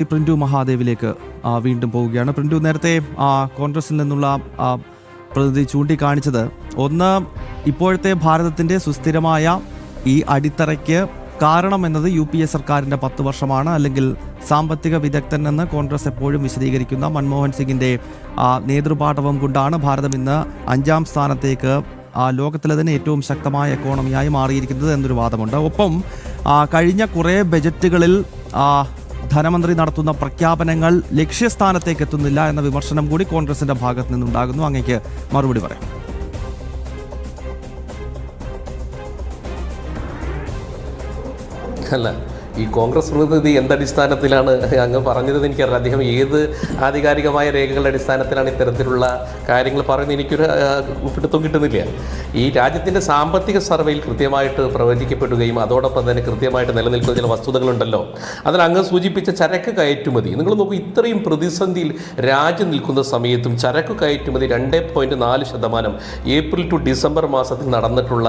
ഈ പ്രിന്റു മഹാദേവിലേക്ക് വീണ്ടും പോവുകയാണ്. പ്രിന്റു നേരത്തെ ആ, കോൺഗ്രസിൽ നിന്നുള്ള പ്രതിനിധി ചൂണ്ടിക്കാണിച്ചത്. ഒന്ന് ഇപ്പോഴത്തെ ഭാരതത്തിന്റെ സുസ്ഥിരമായ ഈ അടിത്തറയ്ക്ക് കാരണം എന്നത് യു പി എ സർക്കാരിന്റെ പത്ത് വർഷമാണ്. അല്ലെങ്കിൽ സാമ്പത്തിക വിദഗ്ധൻ എന്ന് കോൺഗ്രസ് എപ്പോഴും വിശദീകരിക്കുന്ന മൻമോഹൻ സിംഗിന്റെ നേതൃപാഠവും കൊണ്ടാണ് ഭാരതം ഇന്ന് അഞ്ചാം സ്ഥാനത്തേക്ക് ലോകത്തിലെ തന്നെ ഏറ്റവും ശക്തമായ എക്കോണമിയായി മാറിയിരിക്കുന്നത് എന്നൊരു വാദമുണ്ട്. ഒപ്പം കഴിഞ്ഞ കുറേ ബജറ്റുകളിൽ ധനമന്ത്രി നടത്തുന്ന പ്രഖ്യാപനങ്ങൾ ലക്ഷ്യസ്ഥാനത്തേക്ക് എത്തുന്നില്ല എന്ന വിമർശനം കൂടി കോൺഗ്രസിന്റെ ഭാഗത്ത് നിന്നുണ്ടാകുന്നു. അങ്ങേക്ക് മറുപടി പറയാം. അല്ല ഈ കോൺഗ്രസ് പ്രതിനിധി എന്തടിസ്ഥാനത്തിലാണ് അങ്ങ് പറഞ്ഞതെന്ന് എനിക്കറിയാം അദ്ദേഹം ഏത് ആധികാരികമായ രേഖകളുടെ അടിസ്ഥാനത്തിലാണ് ഇത്തരത്തിലുള്ള കാര്യങ്ങൾ പറയുന്നത് എനിക്കൊരു പിടുത്തം കിട്ടുന്നില്ല. ഈ രാജ്യത്തിന്റെ സാമ്പത്തിക സർവേയിൽ കൃത്യമായിട്ട് പ്രവചിക്കപ്പെടുകയും അതോടൊപ്പം തന്നെ കൃത്യമായിട്ട് നിലനിൽക്കുന്ന ചില വസ്തുതകളുണ്ടല്ലോ. അതിൽ അങ്ങ് സൂചിപ്പിച്ച ചരക്ക് കയറ്റുമതി. നിങ്ങൾ നോക്കൂ ഇത്രയും പ്രതിസന്ധിയിൽ രാജ്യം നിൽക്കുന്ന സമയത്തും ചരക്ക് കയറ്റുമതി രണ്ട് പോയിന്റ് നാല് ശതമാനം ഏപ്രിൽ ടു ഡിസംബർ മാസത്തിൽ നടന്നിട്ടുള്ള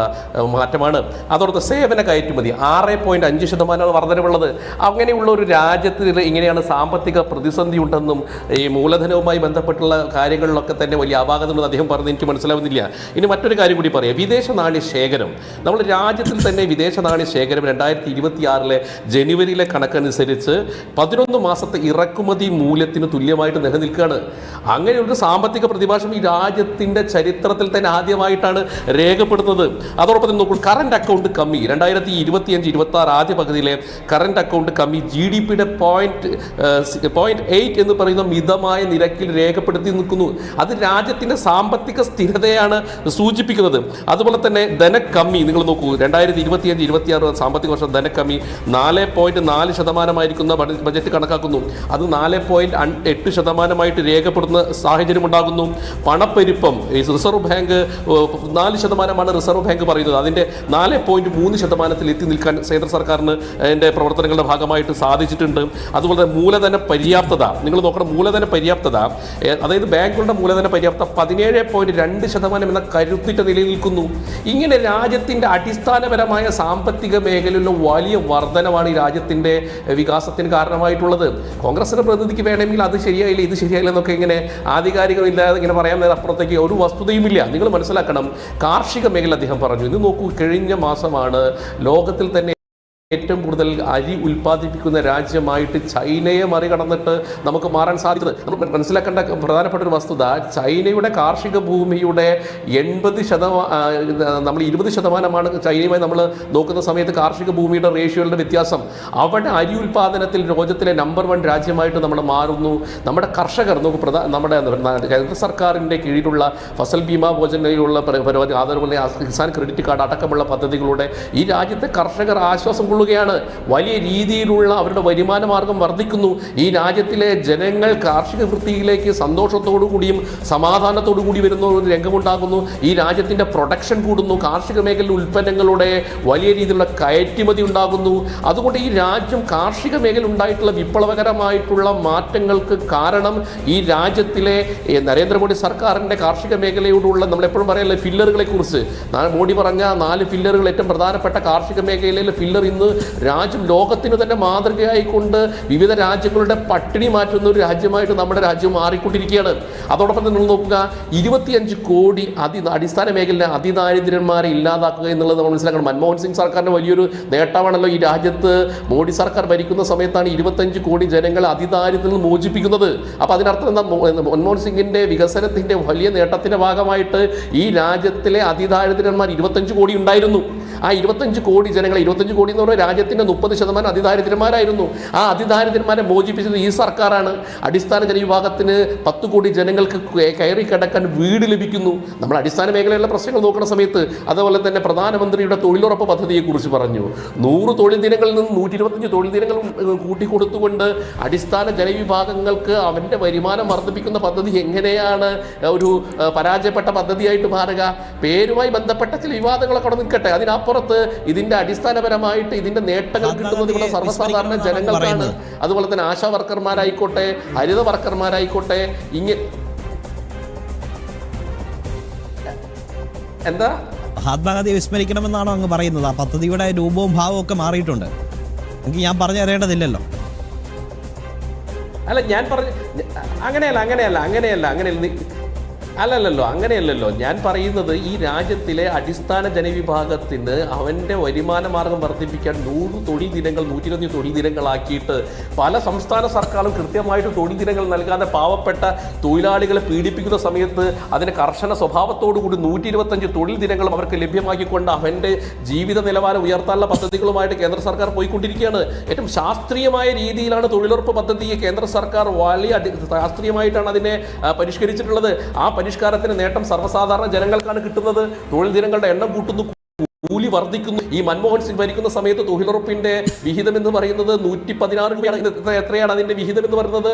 മാറ്റമാണ്. അതോടൊപ്പം സേവന കയറ്റുമതി ആറ് പോയിന്റ് അഞ്ച് ശതമാനമാണ് വർധനവുള്ളത് അങ്ങനെയുള്ള ഒരു രാജ്യത്തിൽ ഇങ്ങനെയാണ് സാമ്പത്തിക പ്രതിസന്ധി ഉണ്ടെന്നും ഈ മൂലധനവുമായി ബന്ധപ്പെട്ടുള്ള കാര്യങ്ങളിലൊക്കെ തന്നെ വലിയ അപാകതമെന്ന് അദ്ദേഹം പറഞ്ഞത് എനിക്ക് മനസ്സിലാവുന്നില്ല. ഇനി മറ്റൊരു കാര്യം കൂടി പറയാം. വിദേശ നാണ്യ ശേഖരം. നമ്മൾ രാജ്യത്തിൽ തന്നെ വിദേശ നാണ്യ ശേഖരം രണ്ടായിരത്തി ഇരുപത്തി ആറിലെ ജനുവരിയിലെ കണക്കനുസരിച്ച് പതിനൊന്ന് മാസത്തെ ഇറക്കുമതി മൂല്യത്തിന് തുല്യമായിട്ട് നിലനിൽക്കുകയാണ്. അങ്ങനെ ഒരു സാമ്പത്തിക പ്രതിഭാസം ഈ രാജ്യത്തിന്റെ ചരിത്രത്തിൽ തന്നെ ആദ്യമായിട്ടാണ് രേഖപ്പെടുത്തുന്നത് അതോടൊപ്പം നോക്കൂ കറണ്ട് അക്കൗണ്ട് കമ്മി. രണ്ടായിരത്തി ഇരുപത്തിയഞ്ച് ഇരുപത്തി ആറ് ആദ്യ പകുതിയിലെ കറണ്ട് അക്കൗണ്ട് കമ്മി ജി ഡി പിയുടെ പോയിന്റ് പോയിന്റ് എയ്റ്റ് എന്ന് പറയുന്ന മിതമായ നിരക്കിൽ രേഖപ്പെടുത്തി നിൽക്കുന്നു. അത് രാജ്യത്തിന്റെ സാമ്പത്തിക സ്ഥിരതയാണ് സൂചിപ്പിക്കുന്നത്. അതുപോലെ തന്നെ ധനക്കമ്മി നിങ്ങൾ നോക്കൂ രണ്ടായിരത്തി ഇരുപത്തിയഞ്ച് ഇരുപത്തിയാറ് സാമ്പത്തിക വർഷം ധനക്കമ്മി നാല് പോയിന്റ് നാല് ശതമാനമായിരിക്കുന്ന ബജറ്റ് കണക്കാക്കുന്നു. അത് നാല് പോയിന്റ് എട്ട് ശതമാനമായിട്ട് രേഖപ്പെടുന്ന സാഹചര്യം ഉണ്ടാകുന്നു. പണപ്പെരുപ്പം റിസർവ് ബാങ്ക് നാല് ശതമാനമാണ് റിസർവ് ബാങ്ക് പറയുന്നത്. അതിന്റെ നാല് പോയിന്റ് മൂന്ന് ശതമാനത്തിൽ എത്തി നിൽക്കാൻ കേന്ദ്ര സർക്കാരിന് അതിന്റെ പ്രവർത്തനങ്ങളുടെ ഭാഗമായിട്ട് സാധിച്ചിട്ടുണ്ട്. അതുപോലെ മൂലധന പര്യാപ്തത. നിങ്ങൾ നോക്കണം മൂലധന പര്യാപ്തത. അതായത് ബാങ്കുകളുടെ മൂലധന പര്യാപ്തത പതിനേഴ് പോയിന്റ് രണ്ട് ശതമാനം എന്ന കരുത്തിട്ട നിലനിൽക്കുന്നു നിൽക്കുന്നു. ഇങ്ങനെ രാജ്യത്തിന്റെ അടിസ്ഥാനപരമായ സാമ്പത്തിക മേഖലയിലുള്ള വലിയ വർധനമാണ് ഈ രാജ്യത്തിന്റെ വികാസത്തിന് കാരണമായിട്ടുള്ളത്. കോൺഗ്രസിന്റെ പ്രതിനിധിക്ക് വേണമെങ്കിൽ അത് ശരിയായില്ല ഇത് ശരിയായില്ല എന്നൊക്കെ ഇങ്ങനെ ആധികാരികമില്ലാതെ ഇങ്ങനെ പറയാൻ നേരം അപ്പുറത്തേക്ക് ഒരു വസ്തുതയുമില്ല നിങ്ങൾ മനസ്സിലാക്കണം കാർഷിക മേഖല അദ്ദേഹം പറഞ്ഞു. ഇത് നോക്കൂ കഴിഞ്ഞ മാസമാണ് ലോകത്തിൽ തന്നെ ഏറ്റവും കൂടുതൽ അരി ഉൽപ്പാദിപ്പിക്കുന്ന രാജ്യമായിട്ട് ചൈനയെ മറികടന്നിട്ട് നമുക്ക് മാറാൻ സാധിച്ചത്. നമ്മൾ മനസ്സിലാക്കേണ്ട പ്രധാനപ്പെട്ട ഒരു വസ്തുത ചൈനയുടെ കാർഷിക ഭൂമിയുടെ എൺപത് ശതമാനം നമ്മൾ ഇരുപത് ശതമാനമാണ് ചൈനയുമായി നമ്മൾ നോക്കുന്ന സമയത്ത് കാർഷിക ഭൂമിയുടെ റേഷ്യോയുടെ വ്യത്യാസം. അവിടെ അരി ഉൽപ്പാദനത്തിൽ ലോകത്തിലെ നമ്പർ വൺ രാജ്യമായിട്ട് നമ്മൾ മാറുന്നു. നമ്മുടെ കർഷകർ നമുക്ക് പ്രധാന നമ്മുടെ കേന്ദ്ര സർക്കാരിന്റെ കീഴിലുള്ള ഫസൽ ഭീമാ യോജനയിലുള്ള പരിപാടി അതുപോലെ കിസാൻ ക്രെഡിറ്റ് കാർഡ് അടക്കമുള്ള പദ്ധതികളുടെ ഈ രാജ്യത്തെ കർഷകർ ആശ്വാസം കൊള്ളുകയാണ് വലിയ രീതിയിലുള്ള അവരുടെ വരുമാന മാർഗം വർദ്ധിക്കുന്നു. ഈ രാജ്യത്തിലെ ജനങ്ങൾ കാർഷിക വൃത്തിയിലേക്ക് സന്തോഷത്തോടു കൂടിയും സമാധാനത്തോടു കൂടി വരുന്ന ഒരു രംഗമുണ്ടാകുന്നു. ഈ രാജ്യത്തിന്റെ പ്രൊഡക്ഷൻ കൂടുന്നു. കാർഷിക മേഖലയിലെ ഉൽപ്പന്നങ്ങളുടെ വലിയ രീതിയിലുള്ള കയറ്റുമതി ഉണ്ടാകുന്നു. അതുകൊണ്ട് ഈ രാജ്യം കാർഷിക മേഖല ഉണ്ടായിട്ടുള്ള വിപ്ലവകരമായിട്ടുള്ള മാറ്റങ്ങൾക്ക് കാരണം ഈ രാജ്യത്തിലെ നരേന്ദ്രമോദി സർക്കാരിന്റെ കാർഷിക മേഖലയോടുള്ള നമ്മളെപ്പോഴും പറയല്ലേ ഫില്ലറുകളെ കുറിച്ച് മോഡി പറഞ്ഞ നാല് ഫില്ലറുകൾ ഏറ്റവും പ്രധാനപ്പെട്ട കാർഷിക മേഖലയിലെ ഫില്ലർ ഇന്ന് രാജ്യം ലോകത്തിന് തന്നെ മാതൃകയായിക്കൊണ്ട് വിവിധ രാജ്യങ്ങളുടെ പട്ടിണി മാറ്റുന്ന ഒരു രാജ്യമായിട്ട് നമ്മുടെ രാജ്യം മാറിക്കൊണ്ടിരിക്കുകയാണ്. അതോടൊപ്പം തന്നെ നോക്കുക ഇരുപത്തിയഞ്ച് കോടി അതി അടിസ്ഥാന മേഖലയിലെ അതിദാരിദ്ര്യന്മാരെ ഇല്ലാതാക്കുക എന്നുള്ളത് നമ്മൾ മനസ്സിലാക്കണം. മൻമോഹൻ സിംഗ് സർക്കാരിന്റെ വലിയൊരു നേട്ടമാണല്ലോ ഈ രാജ്യത്ത് മോഡി സർക്കാർ ഭരിക്കുന്ന സമയത്താണ് ഇരുപത്തഞ്ച് കോടി ജനങ്ങളെ അതിദാരിദ്ര്യത്തിൽ നിന്ന് മോചിപ്പിക്കുന്നത്. അപ്പോൾ അതിനർത്ഥം എന്താ? മൻമോഹൻ സിംഗിന്റെ വികസനത്തിന്റെ വലിയ നേട്ടത്തിന്റെ ഭാഗമായിട്ട് ഈ രാജ്യത്തിലെ അതിദാരിദ്ര്യന്മാർ ഇരുപത്തഞ്ച് കോടി ഉണ്ടായിരുന്നു. ആ ഇരുപത്തഞ്ച് കോടി ജനങ്ങളെ ഇരുപത്തഞ്ച് കോടി എന്ന് പറഞ്ഞാൽ രാജ്യത്തിന്റെ മുപ്പത് ശതമാനം അതിദാരിദ്ര്യന്മാരായിരുന്നു. ആ അതിദാരിദ്ര്യന്മാരെ മോചിപ്പിച്ചത് ഈ സർക്കാരാണ്. അടിസ്ഥാന ജനവിഭാഗത്തിന് പത്ത് കോടി ജനങ്ങൾക്ക് കയറി കിടക്കാൻ വീട് ലഭിക്കുന്നു. നമ്മൾ അടിസ്ഥാന മേഖലയിലുള്ള പ്രശ്നങ്ങൾ നോക്കുന്ന സമയത്ത് അതുപോലെ തന്നെ പ്രധാനമന്ത്രിയുടെ തൊഴിലുറപ്പ് പദ്ധതിയെക്കുറിച്ച് പറഞ്ഞു. നൂറ് തൊഴിൽ ദിനങ്ങളിൽ നിന്ന് നൂറ്റി ഇരുപത്തഞ്ച് തൊഴിൽ ദിനങ്ങൾ കൂട്ടിക്കൊടുത്തുകൊണ്ട് അടിസ്ഥാന ജനവിഭാഗങ്ങൾക്ക് അവന്റെ വരുമാനം വർദ്ധിപ്പിക്കുന്ന പദ്ധതി എങ്ങനെയാണ് ഒരു പരാജയപ്പെട്ട പദ്ധതിയായിട്ട് മാറുക? പേരുമായി ബന്ധപ്പെട്ട ചില വിവാദങ്ങളൊക്കെ നിൽക്കട്ടെ. അതിനപ്പുറത്ത് ഇതിന്റെ അടിസ്ഥാനപരമായിട്ട് ഇതിന്റെ നേട്ടങ്ങൾ കിട്ടുന്നത് ഇവിടെ സർവസാധാരണ ജനങ്ങൾക്കാണ്. അതുപോലെ തന്നെ ആശാ വർക്കർമാരായിക്കോട്ടെ ഹരിത വർക്കർമാരായിക്കോട്ടെ ഇങ്ങനെ എന്താ? മഹാത്മാഗാന്ധിയെ വിസ്മരിക്കണമെന്നാണോ അങ്ങ് പറയുന്നത്? ആ പദ്ധതിയുടെ രൂപവും ഭാവവും ഒക്കെ മാറിയിട്ടുണ്ട്. എനിക്ക് ഞാൻ പറഞ്ഞു തരേണ്ടതില്ലല്ലോ. അല്ല ഞാൻ പറഞ്ഞ അങ്ങനെയല്ല അങ്ങനെയല്ല അങ്ങനെയല്ല അങ്ങനെയല്ല. അല്ലല്ലല്ലോ അങ്ങനെയല്ലല്ലോ. ഞാൻ പറയുന്നത് ഈ രാജ്യത്തിലെ അടിസ്ഥാന ജനവിഭാഗത്തിന് അവന്റെ വരുമാന മാർഗം വർദ്ധിപ്പിക്കാൻ നൂറ് തൊഴിൽ ദിനങ്ങൾ നൂറ്റി ഇരുപത്തി തൊഴിൽ ദിനങ്ങളാക്കിയിട്ട് പല സംസ്ഥാന സർക്കാരും കൃത്യമായിട്ട് തൊഴിൽ ദിനങ്ങൾ നൽകാതെ പാവപ്പെട്ട തൊഴിലാളികളെ പീഡിപ്പിക്കുന്ന സമയത്ത് അതിന് കർശന സ്വഭാവത്തോടുകൂടി നൂറ്റി ഇരുപത്തഞ്ച് തൊഴിൽ ദിനങ്ങളും അവർക്ക് ലഭ്യമാക്കിക്കൊണ്ട് അവന്റെ ജീവിത നിലവാരം ഉയർത്താനുള്ള പദ്ധതികളുമായിട്ട് കേന്ദ്ര സർക്കാർ പോയിക്കൊണ്ടിരിക്കുകയാണ്. ഏറ്റവും ശാസ്ത്രീയമായ രീതിയിലാണ് തൊഴിലുറപ്പ് പദ്ധതിയെ കേന്ദ്ര സർക്കാർ വലിയ ശാസ്ത്രീയമായിട്ടാണ് അതിനെ പരിഷ്കരിച്ചിട്ടുള്ളത്. ആ പരിഷ്കാരത്തിന് നേട്ടം സർവസാധാരണ ജനങ്ങൾക്കാണ് കിട്ടുന്നത്. തൊഴിൽ ദിനങ്ങളുടെ എണ്ണം കൂട്ടുന്നു. കൂലി വർദ്ധിക്കുന്നു. ഈ മൻമോഹൻ സിംഗ് ഭരിക്കുന്ന സമയത്ത് തൊഴിലുറപ്പിന്റെ വിഹിതം എന്ന് പറയുന്നത് നൂറ്റി പതിനാറ് രൂപയാണ് എത്രയാണ് അതിന്റെ വിഹിതം എന്ന് പറയുന്നത്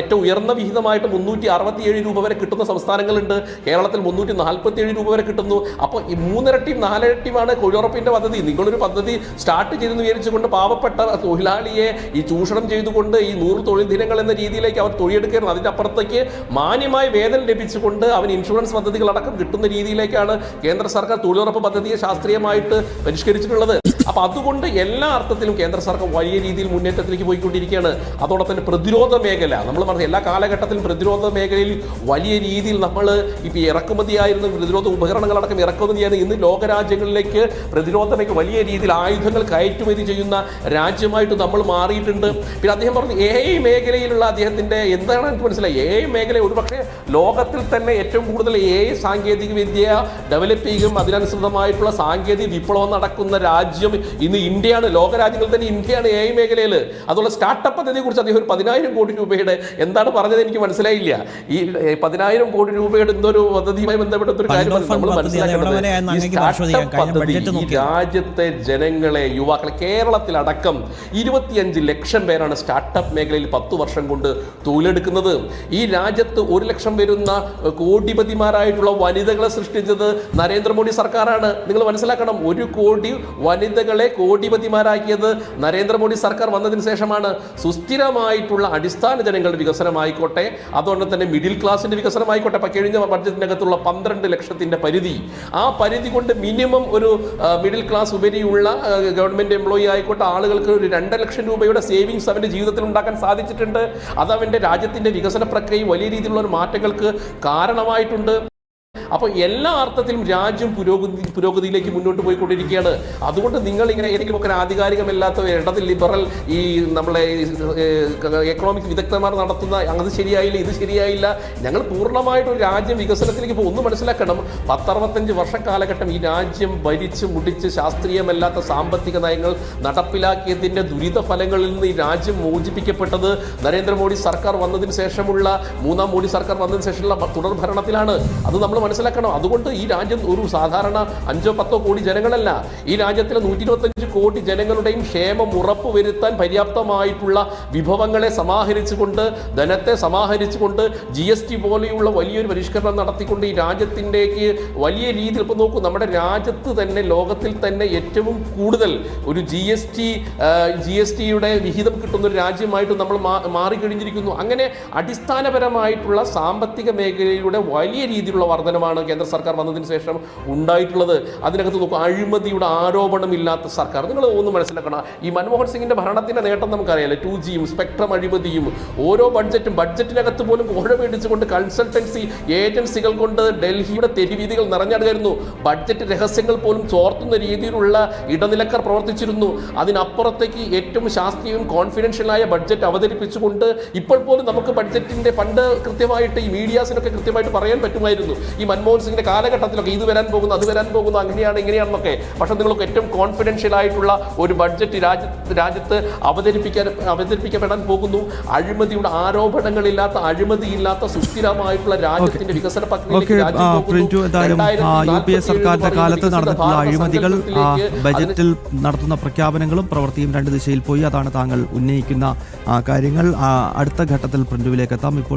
ഏറ്റവും ഉയർന്ന വിഹിതമായിട്ട് മുന്നൂറ്റി അറുപത്തിയേഴ് രൂപ വരെ കിട്ടുന്ന സംസ്ഥാനങ്ങളുണ്ട്. കേരളത്തിൽ മുന്നൂറ്റി നാൽപ്പത്തി ഏഴ് രൂപ വരെ കിട്ടുന്നു. അപ്പോൾ ഈ മൂന്നിരട്ടിയും നാലിരട്ടിയുമാണ് തൊഴിലുറപ്പിന്റെ പദ്ധതി. നിങ്ങളൊരു പദ്ധതി സ്റ്റാർട്ട് ചെയ്തെന്ന് വിചാരിച്ചുകൊണ്ട് പാവപ്പെട്ട തൊഴിലാളിയെ ഈ ചൂഷണം ചെയ്തുകൊണ്ട് ഈ നൂറ് തൊഴിൽ ദിനങ്ങൾ എന്ന രീതിയിലേക്ക് അവർ തൊഴിലെടുക്കുകയാണ് അതിന്റെ അപ്പുറത്തേക്ക് മാന്യമായ വേതനം ലഭിച്ചുകൊണ്ട് അവൻ ഇൻഷുറൻസ് പദ്ധതികളടക്കം കിട്ടുന്ന രീതിയിലേക്കാണ് കേന്ദ്ര സർക്കാർ തൊഴിലുറപ്പ് പദ്ധതിയെ ശാസ്ത്രീയമായിട്ട് പരിഷ്കരിച്ചിട്ടുള്ളത്. അപ്പൊ അതുകൊണ്ട് എല്ലാ അർത്ഥത്തിലും കേന്ദ്ര സർക്കാർ വലിയ രീതിയിൽ മുന്നേറ്റത്തിലേക്ക് പോയിക്കൊണ്ടിരിക്കുകയാണ്. അതോടൊപ്പം തന്നെ പ്രതിരോധ മേഖല. നമ്മൾ പറഞ്ഞ എല്ലാ കാലഘട്ടത്തിലും പ്രതിരോധ മേഖലയിൽ വലിയ രീതിയിൽ നമ്മൾ ഇപ്പൊ ഇറക്കുമതിയായിരുന്ന പ്രതിരോധ ഉപകരണങ്ങളടക്കം ഇറക്കുമതിയായിരുന്നു ഇന്ന് ലോകരാജ്യങ്ങളിലേക്ക് പ്രതിരോധ മേഖല വലിയ രീതിയിൽ ആയുധങ്ങൾ കയറ്റുമതി ചെയ്യുന്ന രാജ്യമായിട്ട് നമ്മൾ മാറിയിട്ടുണ്ട്. പിന്നെ അദ്ദേഹം പറഞ്ഞു എ ഐ മേഖലയിലുള്ള അദ്ദേഹത്തിന്റെ എന്താണ് എനിക്ക് മനസ്സിലായി? എ ഐ മേഖല ഒരുപക്ഷെ ലോകത്തിൽ തന്നെ ഏറ്റവും കൂടുതൽ എ ഐ സാങ്കേതിക വിദ്യ ഡെവലപ്പ് ചെയ്യുകയും അതിനനുസൃതമായിട്ടുള്ള സാങ്കേതിക വിപ്ലവം നടക്കുന്ന രാജ്യം ഇന്ന് ഇന്ത്യയാണ് ലോകരാജ്യങ്ങൾ തന്നെ ഇന്ത്യയാണ് എ ഐ മേഖലയിൽ. അതുള്ള സ്റ്റാർട്ടപ്പ് പദ്ധതിയെ കുറിച്ച് അദ്ദേഹം ഒരു പതിനായിരം കോടി രൂപയുടെ എന്താണ് പറഞ്ഞത് എനിക്ക് മനസ്സിലായില്ല. ഈ പതിനായിരം കോടി രൂപയുടെ എന്തൊരു പദ്ധതിയുമായി ബന്ധപ്പെട്ട ഒരു കാര്യം നമ്മൾ മനസ്സിലാക്കേണ്ടത്. ഈ സ്റ്റാർട്ടപ്പ് പദ്ധതി ഈ രാജ്യത്തെ ജനങ്ങളെ യുവാക്കളെ കേരളത്തിലടക്കം ഇരുപത്തിയഞ്ച് ലക്ഷം പേരാണ് സ്റ്റാർട്ടപ്പ് മേഖലയിൽ പത്ത് വർഷം കൊണ്ട് തൊഴിലെടുക്കുന്നത് ഈ രാജ്യത്ത് ഒരു ലക്ഷം വരുന്ന കോടിപതിമാരായിട്ടുള്ള വനിതകളെ സൃഷ്ടിച്ചത് നരേന്ദ്രമോദി സർക്കാരാണ്. നിങ്ങൾ മനസ്സിലാക്കണം ഒരു കോടി വനിതകളെ കോടിപതിമാരാക്കിയത് നരേന്ദ്രമോദി സർക്കാർ വന്നതിന് ശേഷമാണ്. സുസ്ഥിരമായിട്ടുള്ള അടിസ്ഥാന ജനങ്ങളുടെ വികസനമായിക്കോട്ടെ അതുകൊണ്ട് തന്നെ മിഡിൽ ക്ലാസിന്റെ വികസനമായിക്കോട്ടെ ഇപ്പൊ കഴിഞ്ഞ ബഡ്ജറ്റിനകത്തുള്ള പന്ത്രണ്ട് ലക്ഷത്തിന്റെ പരിധി. ആ പരിധി കൊണ്ട് മിനിമം ഒരു മിഡിൽ ക്ലാസ് ഉപരിയുള്ള ഗവൺമെന്റ് എംപ്ലോയി ആയിക്കോട്ടെ ആളുകൾക്ക് ഒരു രണ്ട് ലക്ഷം രൂപയുടെ സേവിങ്സ് അവന്റെ ജീവിതത്തിൽ ഉണ്ടാക്കാൻ സാധിച്ചിട്ടുണ്ട്. അത് അവന്റെ രാജ്യത്തിന്റെ വികസന പ്രക്രിയ വലിയ രീതിയിലുള്ള ഒരു മാറ്റങ്ങൾക്ക് കാരണമായിട്ടുണ്ട്. അപ്പോൾ എല്ലാ അർത്ഥത്തിലും രാജ്യം പുരോഗതി പുരോഗതിയിലേക്ക് മുന്നോട്ട് പോയിക്കൊണ്ടിരിക്കുകയാണ്. അതുകൊണ്ട് നിങ്ങൾ ഇങ്ങനെ ഏതെങ്കിലുമൊക്കെ ആധികാരികമല്ലാത്ത ഇടത് ലിബറൽ ഈ നമ്മളെ എക്കണോമിക് വിദഗ്ധന്മാർ നടത്തുന്ന അത് ശരിയായില്ല ഇത് ശരിയായില്ല. ഞങ്ങൾ പൂർണമായിട്ട് ഒരു രാജ്യം വികസനത്തിലേക്ക് ഇപ്പോൾ ഒന്ന് മനസ്സിലാക്കണം പത്തറുപത്തഞ്ച് വർഷ കാലഘട്ടം ഈ രാജ്യം ഭരിച്ച് മുടിച്ച് ശാസ്ത്രീയമല്ലാത്ത സാമ്പത്തിക നയങ്ങൾ നടപ്പിലാക്കിയതിന്റെ ദുരിത ഫലങ്ങളിൽ നിന്ന് ഈ രാജ്യം മോചിപ്പിക്കപ്പെട്ടത് നരേന്ദ്രമോദി സർക്കാർ വന്നതിന് ശേഷമുള്ള മൂന്നാം മോദി സർക്കാർ വന്നതിന് ശേഷമുള്ള തുടർ ഭരണത്തിലാണ്. അത് നമ്മൾ മനസ്സിലാക്കണം. അതുകൊണ്ട് ഈ രാജ്യം ഒരു സാധാരണ അഞ്ചോ പത്തോ കോടി ജനങ്ങളല്ല. ഈ രാജ്യത്തിലെ നൂറ്റി ഇരുപത്തഞ്ച് കോടി ജനങ്ങളുടെയും ക്ഷേമം ഉറപ്പുവരുത്താൻ പര്യാപ്തമായിട്ടുള്ള വിഭവങ്ങളെ സമാഹരിച്ചുകൊണ്ട് ധനത്തെ സമാഹരിച്ചുകൊണ്ട് ജി എസ് ടി പോലെയുള്ള വലിയൊരു പരിഷ്കരണം നടത്തിക്കൊണ്ട് ഈ രാജ്യത്തിന്റെക്ക് വലിയ രീതിയിൽ ഇപ്പോൾ നോക്കൂ നമ്മുടെ രാജ്യത്ത് തന്നെ ലോകത്തിൽ തന്നെ ഏറ്റവും കൂടുതൽ ഒരു G S T G S ടിയുടെ വിഹിതം കിട്ടുന്ന ഒരു രാജ്യമായിട്ട് നമ്മൾ മാറിക്കഴിഞ്ഞിരിക്കുന്നു. അങ്ങനെ അടിസ്ഥാനപരമായിട്ടുള്ള സാമ്പത്തിക മേഖലയിലൂടെ വലിയ രീതിയിലുള്ള വർധനമാണ് കേന്ദ്ര സർക്കാർ വന്നതിന് ശേഷം ഉണ്ടായിട്ടുള്ളത്. അതിനകത്ത് നോക്കും അഴിമതിയുടെ ആരോപണമില്ലാത്ത സർക്കാർ. നിങ്ങൾ ഒന്ന് മനസ്സിലാക്കണം ഈ മൻമോഹൻ സിംഗിന്റെ ഭരണത്തിന്റെ നേട്ടം നമുക്കറിയാലോ. ടു ജിയും സ്പെക്ട്രം അഴിമതിയും ഓരോ ബഡ്ജറ്റും ബഡ്ജറ്റിനകത്ത് പോലും കോഴ മേടിച്ചുകൊണ്ട് കൺസൾട്ടൻസി ഏജൻസികൾ കൊണ്ട് ഡൽഹിയുടെ തെരുവീതികൾ നിറഞ്ഞടുകയായിരുന്നു ബഡ്ജറ്റ് രഹസ്യങ്ങൾ പോലും ചോർത്തുന്ന രീതിയിലുള്ള ഇടനിലക്കാർ പ്രവർത്തിച്ചിരുന്നു. അതിനപ്പുറത്തേക്ക് ഏറ്റവും ശാസ്ത്രീയവും കോൺഫിഡൻഷ്യലായ ബഡ്ജറ്റ് അവതരിപ്പിച്ചുകൊണ്ട് ഇപ്പോൾ പോലും നമുക്ക് ബഡ്ജറ്റിന്റെ ഫണ്ട് കൃത്യമായിട്ട് ഈ മീഡിയാസിനൊക്കെ കൃത്യമായിട്ട് പറയാൻ പറ്റുമായിരുന്നു. ഈ മൻമോഹൻ സിംഗിന്റെ കാലഘട്ടത്തിലൊക്കെ ഇത് വരാൻ പോകുന്നു അത് വരാൻ പോകുന്നു അങ്ങനെയാണ് ഇങ്ങനെയാണെന്നൊക്കെ. പക്ഷെ നിങ്ങൾക്ക് ഏറ്റവും കോൺഫിഡൻഷ്യൽ ആയിട്ടുള്ള ഒരു ബഡ്ജറ്റ് രാജ്യത്ത് രാജ്യത്ത് അവതരിപ്പിക്കാൻ അവതരിപ്പിക്കപ്പെടാൻ പോകുന്നു. അഴിമതിയുടെ ആരോപണങ്ങളില്ലാത്ത അഴിമതിയില്ലാത്ത സുസ്ഥിരമായിട്ടുള്ള രാജ്യത്തിന്റെ വികസന പദ്ധതി പ്രക്രിയയിലേക്ക് രാജ്യം പോകുന്നു. പ്രിന്റു എന്തായാലും യു പി എ 2047 സർക്കാരിന്റെ കാലത്ത് നടന്നിട്ടുള്ള അഴിമതികൾ ബജറ്റിൽ നടത്തുന്ന പ്രഖ്യാപനങ്ങളും പ്രവൃത്തിയും രണ്ട് ദിശയിൽ പോയി. അതാണ് താങ്കൾ ഉന്നയിക്കുന്ന കാര്യങ്ങൾ. അടുത്ത ഘട്ടത്തിൽ പ്രിന്റുവിലേക്ക് എത്താം. ഇപ്പോൾ